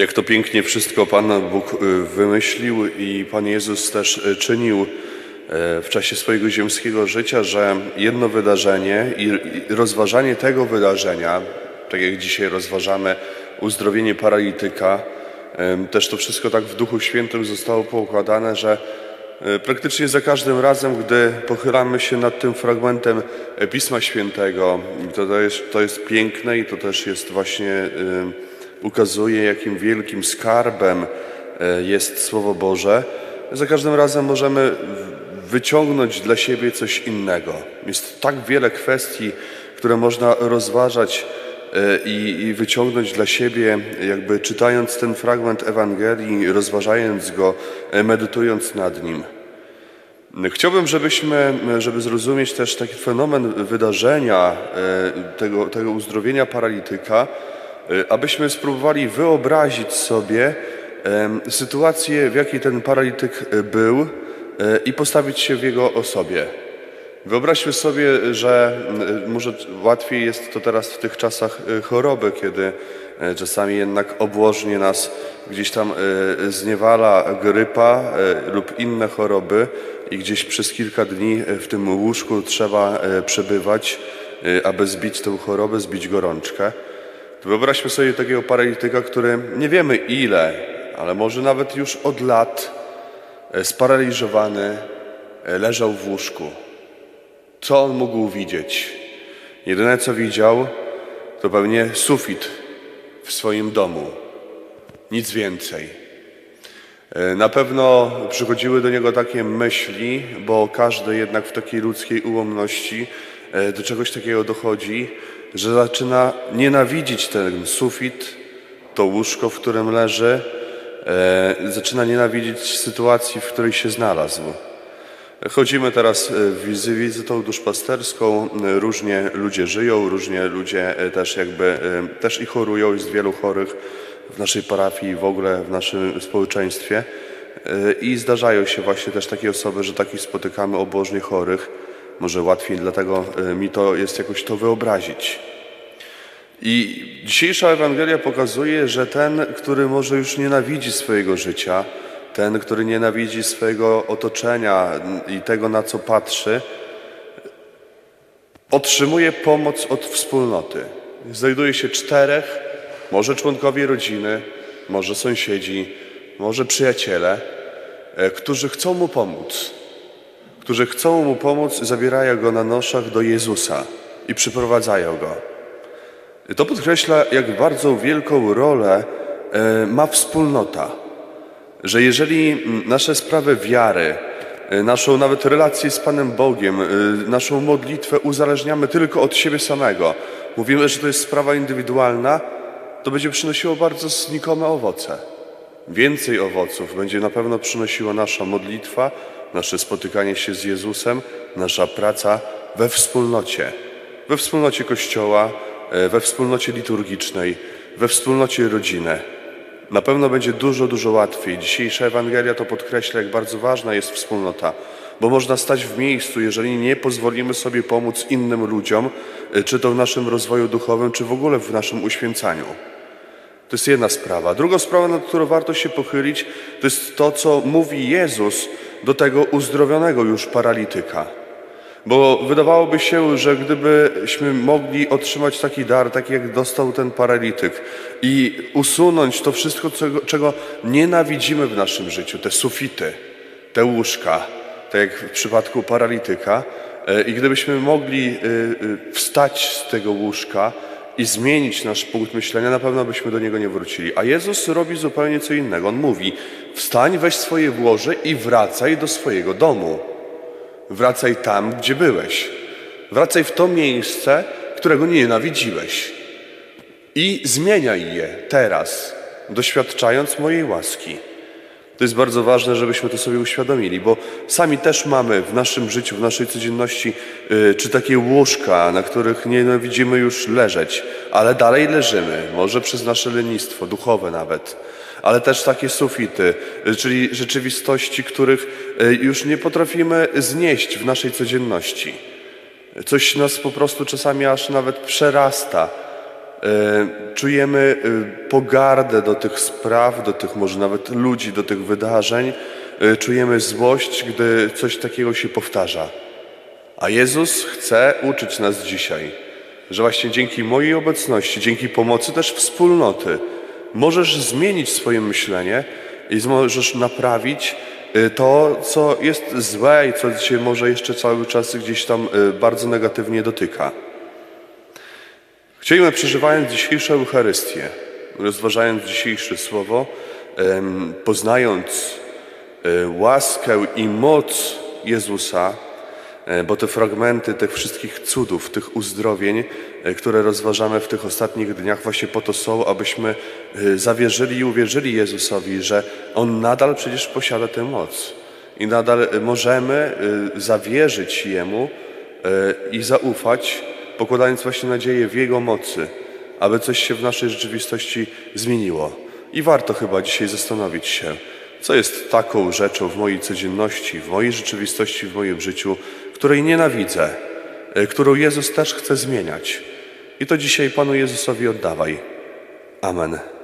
Jak to pięknie wszystko Pan Bóg y, wymyślił i Pan Jezus też y, czynił y, w czasie swojego ziemskiego życia, że jedno wydarzenie i rozważanie tego wydarzenia, tak jak dzisiaj rozważamy uzdrowienie paralityka, też to wszystko tak w Duchu Świętym zostało poukładane, że praktycznie za każdym razem, gdy pochylamy się nad tym fragmentem Pisma Świętego, to, jest, to jest piękne i to też jest właśnie e, ukazuje, jakim wielkim skarbem e, jest Słowo Boże, za każdym razem możemy wyciągnąć dla siebie coś innego. Jest tak wiele kwestii, które można rozważać e, i, wyciągnąć dla siebie, jakby czytając ten fragment Ewangelii, rozważając go, e, medytując nad nim. Chciałbym, żebyśmy, żeby zrozumieć też taki fenomen wydarzenia tego, tego uzdrowienia paralityka, abyśmy spróbowali wyobrazić sobie sytuację, w jakiej ten paralityk e, był e, i postawić się w jego osobie. Wyobraźmy sobie, że może łatwiej jest to teraz w tych czasach e, choroby, kiedy e, czasami jednak obłożnie nas gdzieś tam e, zniewala grypa e, lub inne choroby i gdzieś przez kilka dni e, w tym łóżku trzeba e, przebywać, e, aby zbić tę chorobę, zbić gorączkę. To wyobraźmy sobie takiego paralityka, który nie wiemy ile, ale może nawet już od lat e, sparaliżowany e, leżał w łóżku. Co on mógł widzieć? Jedyne co widział, to pewnie sufit w swoim domu. Nic więcej. E, Na pewno przychodziły do niego takie myśli, bo każdy jednak w takiej ludzkiej ułomności do czegoś takiego dochodzi, że zaczyna nienawidzić ten sufit, to łóżko, w którym leży, e, zaczyna nienawidzić sytuacji, w której się znalazł. Chodzimy teraz e, wizy, wizytą duszpasterską. Różnie ludzie żyją, różnie ludzie e, też jakby e, też i chorują. Jest wielu chorych w naszej parafii i w ogóle w naszym społeczeństwie. I zdarzają się właśnie też takie osoby, że takich spotykamy obłożnie chorych. Może łatwiej dlatego e, mi to jest jakoś to wyobrazić. I dzisiejsza Ewangelia pokazuje, że ten, który może już nienawidzi swojego życia, ten, który nienawidzi swojego otoczenia i tego, na co patrzy, otrzymuje pomoc od wspólnoty. Znajduje się czterech, może członkowie rodziny, może sąsiedzi, może przyjaciele, e, którzy chcą mu pomóc. Którzy chcą mu pomóc, zabierają go na noszach do Jezusa i przyprowadzają go. To podkreśla, jak bardzo wielką rolę e, ma wspólnota. Że jeżeli nasze sprawy wiary, e, naszą nawet relację z Panem Bogiem, e, naszą modlitwę uzależniamy tylko od siebie samego, mówimy, że to jest sprawa indywidualna, to będzie przynosiło bardzo znikome owoce. Więcej owoców będzie na pewno przynosiła nasza modlitwa, nasze spotykanie się z Jezusem, nasza praca we wspólnocie. We wspólnocie Kościoła, e, we wspólnocie liturgicznej, we wspólnocie rodziny. Na pewno będzie dużo, dużo łatwiej. Dzisiejsza Ewangelia to podkreśla, jak bardzo ważna jest wspólnota, bo można stać w miejscu, jeżeli nie pozwolimy sobie pomóc innym ludziom, e, czy to w naszym rozwoju duchowym, czy w ogóle w naszym uświęcaniu. To jest jedna sprawa. Druga sprawa, nad którą warto się pochylić, to jest to, co mówi Jezus do tego uzdrowionego już paralityka. Bo wydawałoby się, że gdybyśmy mogli otrzymać taki dar, taki jak dostał ten paralityk i usunąć to wszystko, czego, nienawidzimy w naszym życiu, te sufity, te łóżka, tak jak w przypadku paralityka, e, i gdybyśmy mogli e, e, wstać z tego łóżka i zmienić nasz punkt myślenia, na pewno byśmy do niego nie wrócili. A Jezus robi zupełnie co innego. On mówi: wstań, weź swoje włoże i wracaj do swojego domu. Wracaj tam, gdzie byłeś. Wracaj w to miejsce, którego nienawidziłeś. I zmieniaj je teraz, doświadczając mojej łaski. To jest bardzo ważne, żebyśmy to sobie uświadomili, bo sami też mamy w naszym życiu, w naszej codzienności, y, czy takie łóżka, na których nienawidzimy już leżeć, ale dalej leżymy, może przez nasze lenistwo, duchowe nawet, ale też takie sufity, y, czyli rzeczywistości, których y, już nie potrafimy znieść w naszej codzienności. Coś nas po prostu czasami aż nawet przerasta czujemy e, pogardę do tych spraw, do tych może nawet ludzi, do tych wydarzeń, e, czujemy złość, gdy coś takiego się powtarza. A Jezus chce uczyć nas dzisiaj, że właśnie dzięki mojej obecności, dzięki pomocy też wspólnoty, możesz zmienić swoje myślenie i możesz naprawić to, co jest złe i co cię może jeszcze cały czas gdzieś tam bardzo negatywnie dotyka. Chcielibyśmy, przeżywając dzisiejszą Eucharystię, rozważając dzisiejsze słowo, poznając e, łaskę i moc Jezusa, e, bo te fragmenty tych wszystkich cudów, tych uzdrowień, e, które rozważamy w tych ostatnich dniach, właśnie po to są, abyśmy zawierzyli i uwierzyli Jezusowi, że On nadal przecież posiada tę moc i nadal możemy zawierzyć Jemu i zaufać, pokładając właśnie nadzieję w Jego mocy, aby coś się w naszej rzeczywistości zmieniło. I warto chyba dzisiaj zastanowić się, co jest taką rzeczą w mojej codzienności, w mojej rzeczywistości, w moim życiu, której nienawidzę, e, którą Jezus też chce zmieniać. I to dzisiaj Panu Jezusowi oddawaj. Amen.